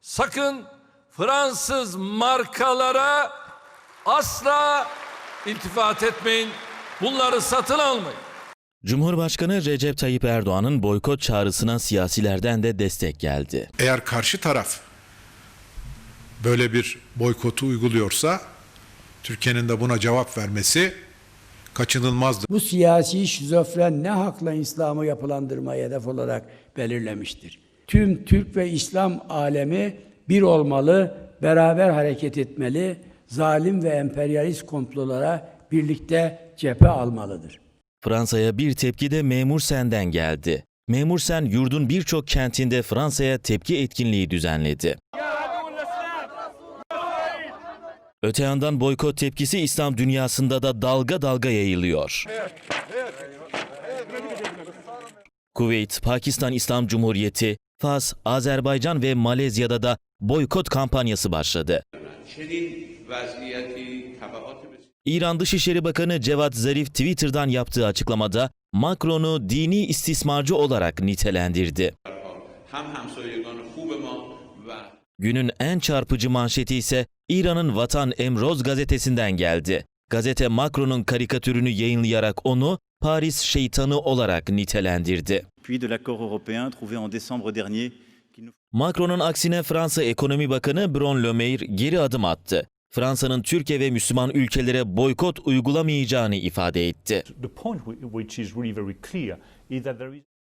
Sakın Fransız markalara asla iltifat etmeyin. Bunları satın almayın. Cumhurbaşkanı Recep Tayyip Erdoğan'ın boykot çağrısına siyasilerden de destek geldi. Eğer karşı taraf böyle bir boykotu uyguluyorsa Türkiye'nin de buna cevap vermesi kaçınılmazdır. Bu siyasi şizofren ne hakla İslam'ı yapılandırmayı hedef olarak belirlemiştir? Tüm Türk ve İslam alemi bir olmalı, beraber hareket etmeli, zalim ve emperyalist komplolara birlikte cephe almalıdır. Fransa'ya bir tepki de Memur Sen'den geldi. Memur Sen yurdun birçok kentinde Fransa'ya tepki etkinliği düzenledi. Öte yandan boykot tepkisi İslam dünyasında da dalga dalga yayılıyor. Kuveyt, Pakistan İslam Cumhuriyeti, Fas, Azerbaycan ve Malezya'da da boykot kampanyası başladı. İran Dışişleri Bakanı Cevat Zarif Twitter'dan yaptığı açıklamada Macron'u dini istismarcı olarak nitelendirdi. Günün en çarpıcı manşeti ise İran'ın Vatan Emroz gazetesinden geldi. Gazete Macron'un karikatürünü yayınlayarak onu Paris şeytanı olarak nitelendirdi puis de l'accord européen trouvé en décembre dernier Macron'un aksine Fransa Ekonomi Bakanı Bruno Le Maire geri adım attı. Fransa'nın Türkiye ve Müslüman ülkelere boykot uygulamayacağını ifade etti.